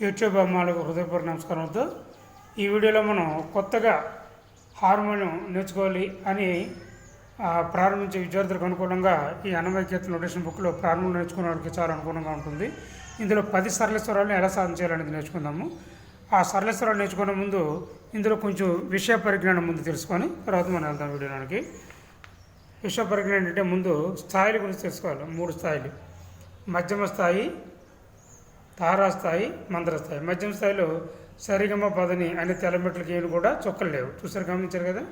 YouTube అమ్మాలకు హృదయపూర్వ నమస్కారంతో ఈ వీడియోలో మనం కొత్తగా హార్మోనియం నేర్చుకోవాలి అని ప్రారంభించే విద్యార్థులకు అనుకూలంగా ఈ అన్నమయ్య నోటేషన్ బుక్లో ప్రారంభం నేర్చుకునే వారికి చాలా అనుకూలంగా ఉంటుంది. ఇందులో పది సరళ స్వరాలను ఎలా సాధన చేయాలనేది నేర్చుకుందాము. ఆ సరళ స్వరాలు నేర్చుకునే ముందు ఇందులో కొంచెం విషయ పరిజ్ఞానం ముందు తెలుసుకొని తర్వాత మనం వెళ్దాం వీడియోలోనికి. విషయ పరిజ్ఞానం అంటే ముందు స్థాయిల గురించి తెలుసుకోవాలి. మూడు స్థాయిలు. మధ్యమ స్థాయి తారాస్థాయి మంత్రస్థాయి మధ్యమ స్థాయిలో సరిగమ పదని అనే తెలమెట్లకి ఏమి కూడా చుక్కలు లేవు. చూసారు గమనించారు కదా?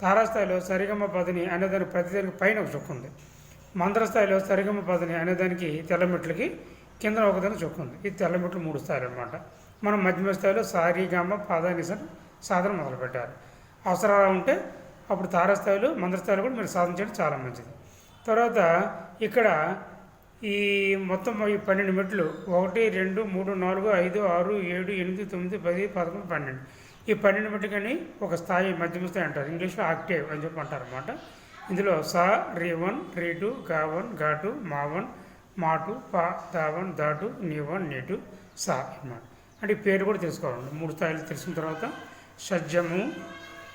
తారాస్థాయిలో సరిగమ పదని అనే దాని ప్రతిదానికి పైన ఒక చుక్క ఉంది. మంత్రస్థాయిలో సరిగమ పదని అనేదానికి తెల్లమెట్లకి కింద ఒకదాని చుక్క ఉంది. ఈ తెల్లమెట్లు మూడు స్థాయిలు అనమాట మనం మధ్యమ స్థాయిలో సారీగమ పదాని సాధన మొదలు పెట్టాలి. అవసరాలు ఉంటే అప్పుడు తారాస్థాయిలో మంత్రస్థాయిలో కూడా మీరు సాధన చేయడం చాలా మంచిది. తర్వాత ఇక్కడ ఈ మొత్తం ఈ పన్నెండు మెట్లు ఒకటి రెండు మూడు నాలుగు ఐదు ఆరు ఏడు ఎనిమిది తొమ్మిది పది పదకొండు పన్నెండు. ఈ పన్నెండు మెట్లు కానీ ఒక స్థాయి మధ్యమ స్థాయి అంటారు. ఇంగ్లీష్లో ఆక్టేవ్ అని చెప్పి అంటారు అనమాట ఇందులో సా రీ వన్ రీ టూ గా వన్గా టూ మా వన్ మాటు పా దా వన్ దాటు నీ వన్ నేటు సా అనమాట అంటే పేరు కూడా తెలుసుకోవాలండి. మూడు స్థాయిలు తెలిసిన తర్వాత షడ్జము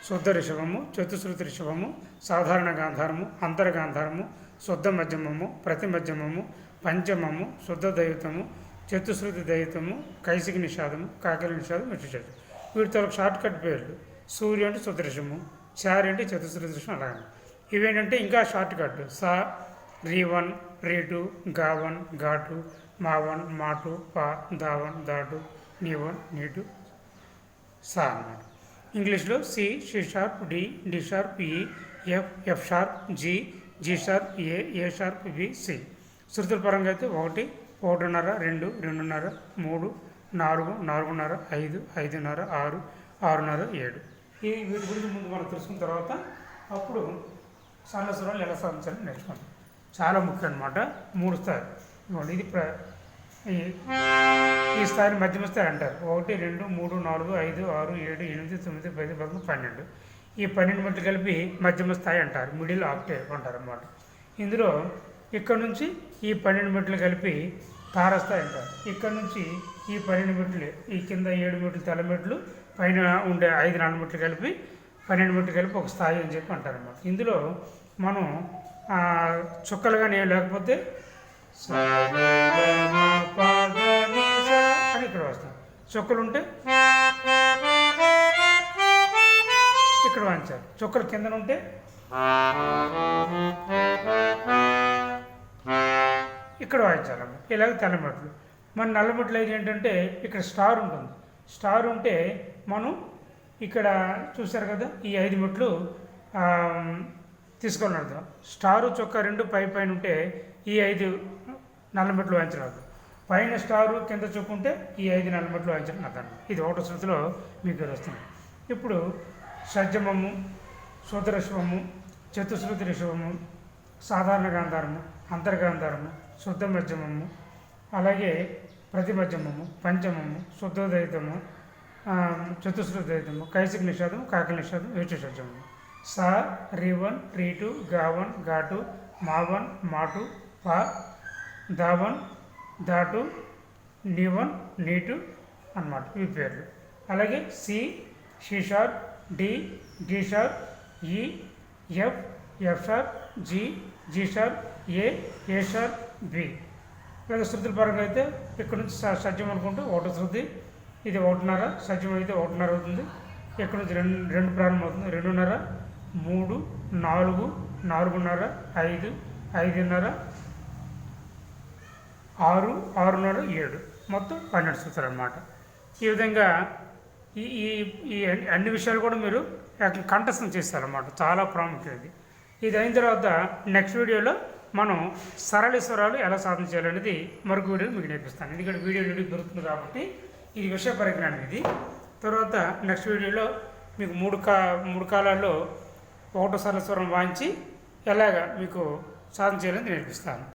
శుద్ధ రిషభము చతుశ్రుతి రిషభము సాధారణ గాంధారము అంతర్గాంధారము శుద్ధ మధ్యమము ప్రతి మధ్యమము పంచమము శుద్ధ దైవతము చతుశ్రుతి దైవతము కైసిక నిషాదము కాకల నిషాదం విశేషం వీటితో షార్ట్ కట్ పేర్లు. సూర్య అంటే శుద్ధ చారి అంటే చతుశ్రుతి రిషం అలాగే ఇవేంటంటే ఇంకా షార్ట్ కట్ సా రీ వన్ రీ టూ గా వన్గా టూ మా వన్ మా టూ పా దా వన్ దా టూ నీ వన్ నీ టూ సా అన్నమాట. ఇంగ్లీష్లో C she sharp D D sharp E F F sharp G G sharp A A sharp B C. శృతుల పరంగా అయితే ఒకటి ఒకటిన్నర రెండు రెండున్నర మూడు నాలుగు నాలుగున్నర ఐదు ఐదున్నర ఆరు ఆరున్నర ఏడు. ఈ వీటి గురించి ముందు మనం తెలుసుకున్న తర్వాత అప్పుడు సరళ స్వరాలు ఎలా సాధించాలని నేర్చుకుంటాం చాలా ముఖ్యం అనమాట మూడు స్థాయి ఇవ్వండి ఇది ప్ర ఈ ఈ స్థాయిని మధ్యమ స్థాయి అంటారు. ఒకటి రెండు మూడు నాలుగు ఐదు ఆరు ఏడు ఎనిమిది తొమ్మిది పది పదకొండు పన్నెండు. ఈ పన్నెండు మెట్లు కలిపి మధ్యమ స్థాయి అంటారు మిడిల్ ఆక్టేవ్ అంటారు అన్నమాట ఇందులో ఇక్కడ నుంచి ఈ పన్నెండు మెట్లు కలిపి తారస్థాయి అంటారు. ఇక్కడ నుంచి ఈ పన్నెండు మెట్లు ఈ కింద ఏడు మెట్లు తెల్ల మెట్లు పైన ఉండే ఐదు నాలుగు మెట్లు కలిపి పన్నెండు మెట్లు కలిపి ఒక స్థాయి అని చెప్పి అంటారు అన్నమాట ఇందులో మనం ఆ, చుక్కలు కానీ లేకపోతే అని ఇక్కడ వస్తాం చుక్కలు ఉంటే ఇక్కడ వాయించాలి చుక్కలు కిందన ఉంటే? ఇక్కడ వాయించాలన్నమాట ఇలాగ తెల్లమెట్లు. మన నల్లమెట్లు అయితే ఏంటంటే ఇక్కడ స్టార్ ఉంటుంది. స్టార్ ఉంటే మనం ఇక్కడ చూసారు కదా ఈ ఐదు మెట్లు తీసుకొని అర్థం స్టారు చొక్క రెండు పై పైన ఉంటే ఈ ఐదు నల్ల మెట్లు వాయించరాదు పైన స్టారు కింద చొక్కు ఉంటే ఈ ఐదు నల్ల మెట్లు వాయించడం అర్థం. ఇది ఒకటో శృతిలో మీకు ఇది వస్తుంది ఇప్పుడు షడ్జమము శూద్రశివము చతుశ్రుతి రిషభము సాధారణ గాంధారము అంతర్గాంధారము శుద్ధ మధ్యమము అలాగే ప్రతి మధ్యమము పంచమము శుద్ధోదయితము ఆ, కైసిక నిషాదం కాకల నిషాదం విశేషము సా రి రివన్ రీ టూ గా వన్గా టూ పా దావన్ నీ వన్ నీ టూ అన్నమాట. ఇవి పేర్లు. అలాగే C C sharp D D sharp E F F G G A A sharp B. లేదా శృతుల పరంగా అయితే ఇక్కడ నుంచి స- సజ్జం అనుకుంటే ఒకటి శృతి ఇది ఒకటిన్నర సజ్జం అయితే ఒకటిన్నర అవుతుంది. ఇక్కడ నుంచి రెండు రెండు ప్రారంభం అవుతుంది రెండున్నర మూడు నాలుగు నాలుగున్నర ఐదు ఐదున్నర ఆరు ఆరున్నర ఏడు. మొత్తం పన్నెండు సూత్రాలు అన్నమాట. ఈ విధంగా ఈ ఈ ఈ అన్ని- విషయాలు కూడా మీరు కంఠస్థం చేస్తారన్నమాట. చాలా ప్రాముఖ్యమైనది ఇది. అయిన తర్వాత నెక్స్ట్ వీడియోలో మనం సరళ స్వరాలు ఎలా సాధన చేయాలనేది మరొక వీడియో మీకు నేర్పిస్తాను. ఎందుకంటే వీడియో నుండి దొరుకుతుంది కాబట్టి ఇది విషయ పరిజ్ఞానం ఇది. తర్వాత నెక్స్ట్ వీడియోలో మీకు మూడు కా మూడు కాలాల్లో ఒకటో సరళ స్వరం వాయించి ఎలాగా మీకు సాధన చేయాలని నేర్పిస్తాను.